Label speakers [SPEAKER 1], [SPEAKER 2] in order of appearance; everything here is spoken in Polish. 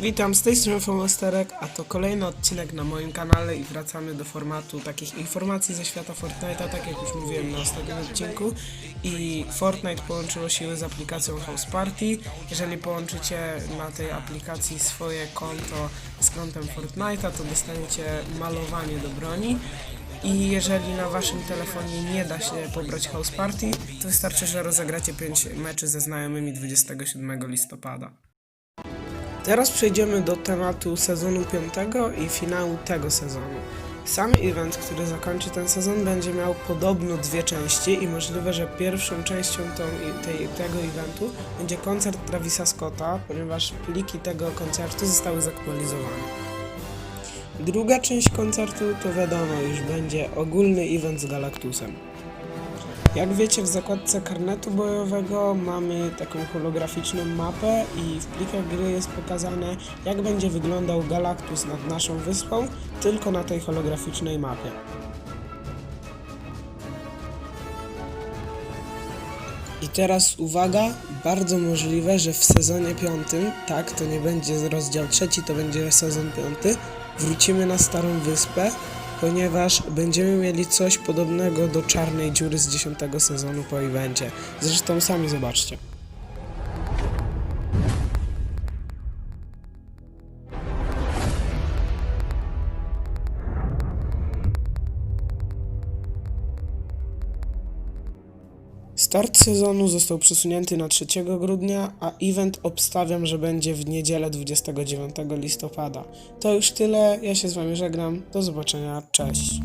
[SPEAKER 1] Witam, z tej strony Fomosterek, a to kolejny odcinek na moim kanale i wracamy do formatu takich informacji ze świata Fortnite'a, tak jak już mówiłem na ostatnim odcinku. I Fortnite połączyło siły z aplikacją House Party. Jeżeli połączycie na tej aplikacji swoje konto z kontem Fortnite'a, to dostaniecie malowanie do broni. I jeżeli na waszym telefonie nie da się pobrać House Party, to wystarczy, że rozegracie 5 meczy ze znajomymi 27 listopada. Teraz przejdziemy do tematu sezonu 5 i finału tego sezonu. Sam event, który zakończy ten sezon, będzie miał podobno dwie części i możliwe, że pierwszą częścią tą, tej, tego eventu będzie koncert Travisa Scotta, ponieważ pliki tego koncertu zostały zaktualizowane. Druga część koncertu to wiadomo, już będzie ogólny event z Galactusem. Jak wiecie, w zakładce karnetu bojowego mamy taką holograficzną mapę i w plikach gry jest pokazane, jak będzie wyglądał Galactus nad naszą wyspą, tylko na tej holograficznej mapie. I teraz uwaga, bardzo możliwe, że w sezonie piątym, tak, to nie będzie rozdział trzeci, to będzie sezon piąty, wrócimy na Starą Wyspę, ponieważ będziemy mieli coś podobnego do Czarnej Dziury z dziesiątego sezonu po evencie. Zresztą sami zobaczcie. Start sezonu został przesunięty na 3 grudnia, a event obstawiam, że będzie w niedzielę 29 listopada. To już tyle, ja się z Wami żegnam, do zobaczenia, cześć.